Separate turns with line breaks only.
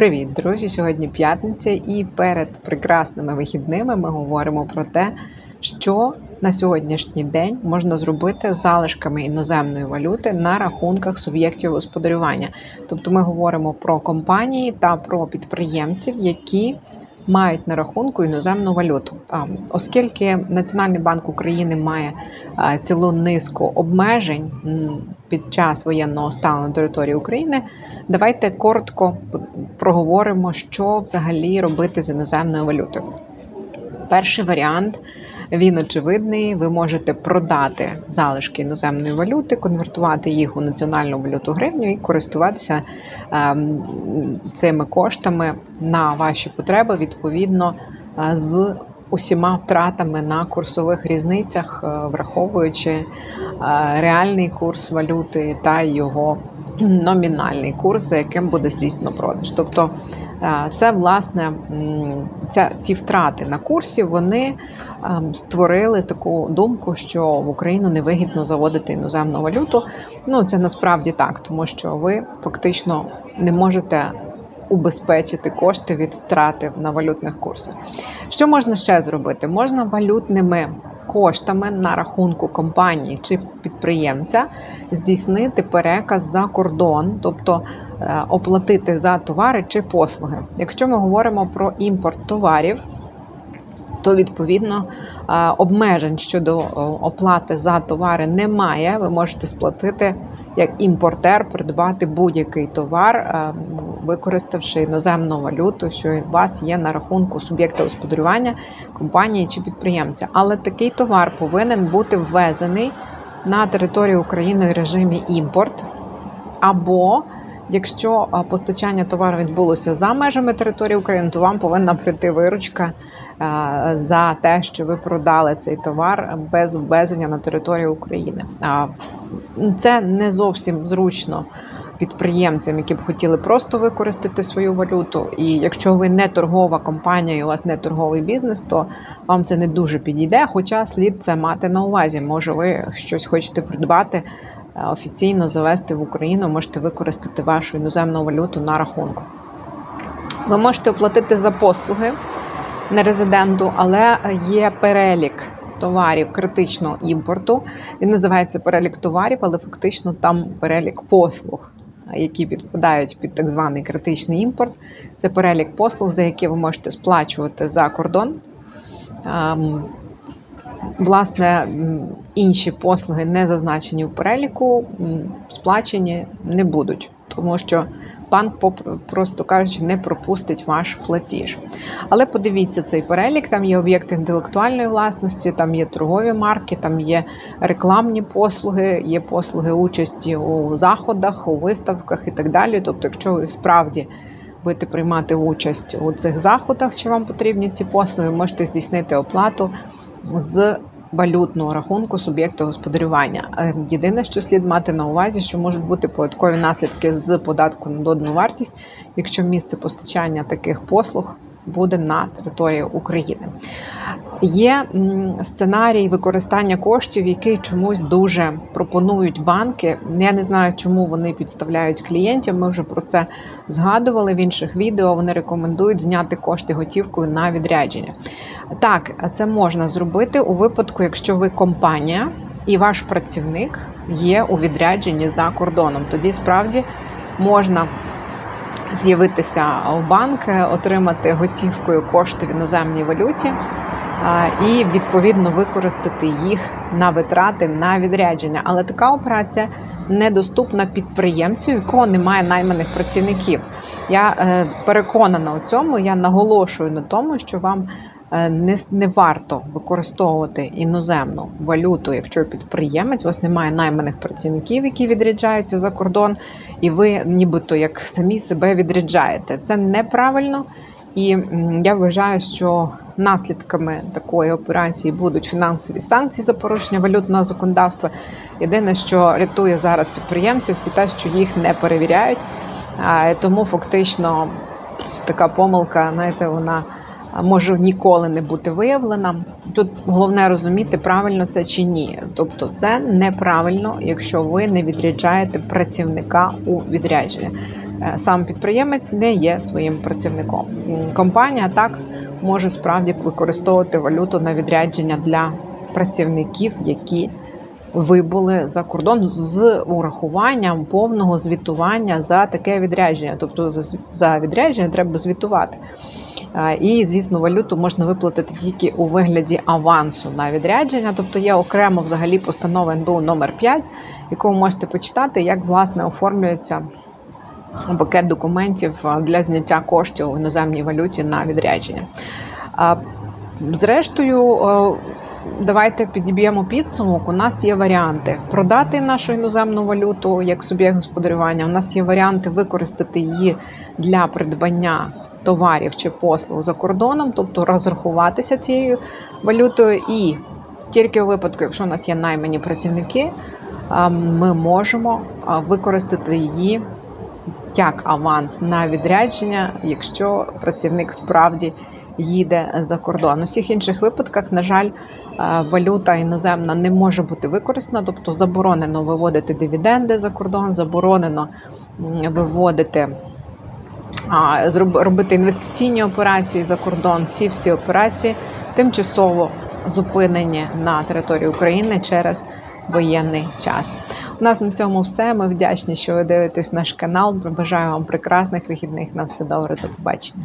Привіт, друзі! Сьогодні п'ятниця, і перед прекрасними вихідними ми говоримо про те, що на сьогоднішній день можна зробити залишками іноземної валюти на рахунках суб'єктів господарювання. Тобто ми говоримо про компанії та про підприємців, які мають на рахунку іноземну валюту. Оскільки Національний банк України має цілу низку обмежень під час воєнного стану на території України, давайте коротко проговоримо, що взагалі робити з іноземною валютою. Перший варіант він очевидний. Ви можете продати залишки іноземної валюти, конвертувати їх у національну валюту гривню і користуватися ем, цими коштами на ваші потреби відповідно е, з усіма втратами на курсових різницях, е, враховуючи е, реальний курс валюти та його номінальний курс, за яким буде здійснено продаж. Тобто це власне ця, ці втрати на курсі вони ем, створили таку думку, що в Україну невигідно заводити іноземну валюту. Ну це насправді так, тому що ви фактично не можете. Убезпечити кошти від втрати на валютних курсах. Що можна ще зробити? Можна валютними коштами на рахунку компанії чи підприємця здійснити переказ за кордон, тобто е, оплатити за товари чи послуги. Якщо ми говоримо про імпорт товарів, то відповідно е, обмежень щодо е, оплати за товари немає. Ви можете сплатити як імпортер, придбати будь-який товар, е, використавши іноземну валюту, що у вас є на рахунку суб'єкта господарювання, компанії чи підприємця. Але такий товар повинен бути ввезений на територію України в режимі імпорт. Або якщо постачання товару відбулося за межами території України, то вам повинна прийти виручка за те, що ви продали цей товар без ввезення на територію України. Це не зовсім зручно підприємцям, які б хотіли просто використати свою валюту. І якщо ви не торгова компанія, і у вас не торговий бізнес, то вам це не дуже підійде. Хоча слід це мати на увазі. Може, ви щось хочете придбати. Е, Офіційно завести в Україну, можете використати вашу іноземну валюту на рахунку. Ви можете оплатити за послуги нерезиденту, але є перелік товарів критичного імпорту. Він називається перелік товарів, але фактично там перелік послуг, які підпадають під так званий критичний імпорт. Це перелік послуг, за які ви можете сплачувати за кордон. Власне, інші послуги, не зазначені в переліку, сплачені не будуть, тому що банк, просто кажучи, не пропустить ваш платіж. Але подивіться цей перелік: там є об'єкти інтелектуальної власності, там є торгові марки, там є рекламні послуги, є послуги участі у заходах, у виставках і так далі. Тобто, якщо ви справді будете приймати участь у цих заходах, чи вам потрібні ці послуги, можете здійснити оплату з валютного рахунку суб'єкту господарювання. Е, Єдине, що слід мати на увазі, що можуть бути податкові наслідки з податку на додану вартість, якщо місце постачання таких послуг буде на території України. Є сценарій використання коштів, який чомусь дуже пропонують банки. Я не знаю, чому вони підставляють клієнтів. Ми вже про це згадували в інших відео. Вони рекомендують зняти кошти готівкою на відрядження. Так, це можна зробити у випадку, якщо ви компанія і ваш працівник є у відрядженні за кордоном. Тоді справді можна з'явитися в банк, отримати готівкою кошти в іноземній валюті і відповідно використати їх на витрати на відрядження. Але така операція недоступна підприємцю, якого немає найманих працівників. Я е, переконана у цьому. Я наголошую на тому, що вам не, не варто використовувати іноземну валюту, якщо підприємець, у вас немає найманих працівників, які відряджаються за кордон, і ви нібито як самі себе відряджаєте. Це неправильно. І я вважаю, що наслідками такої операції будуть фінансові санкції за порушення валютного законодавства. Єдине, що рятує зараз підприємців, це те, що їх не перевіряють. А, Тому фактично така помилка, знаєте, вона може ніколи не бути виявлена. Тут головне розуміти, правильно це чи ні. Тобто, це неправильно, якщо ви не відряджаєте працівника у відрядження. е, сам підприємець не є своїм працівником. Компанія так може справді використовувати валюту на відрядження для працівників, які вибули за кордон з урахуванням повного звітування за таке відрядження. Тобто за, відрядження треба звітувати. І, звісно, валюту можна виплатити тільки у вигляді авансу на відрядження. Тобто є окремо взагалі постанова НБУ номер 5, яку ви можете почитати, як власне оформлюється пакет документів для зняття коштів у іноземній валюті на відрядження. Зрештою, давайте підіб'ємо підсумок. У нас є варіанти продати нашу іноземну валюту як суб'єкт господарювання. У нас є варіанти використати її для придбання товарів чи послуг за кордоном, тобто розрахуватися цією валютою. І тільки у випадку, якщо у нас є наймані працівники, ми можемо використати її як аванс на відрядження, якщо працівник справді їде за кордон. У всіх інших випадках, на жаль, е, валюта іноземна не може бути використана, тобто заборонено виводити дивіденди за кордон, заборонено виводити. Робити інвестиційні операції за кордон, ці всі операції тимчасово зупинені на території України через воєнний час. У нас на цьому все. Ми вдячні, що ви дивитесь наш канал. Бажаю вам прекрасних вихідних. На все добре. До побачення.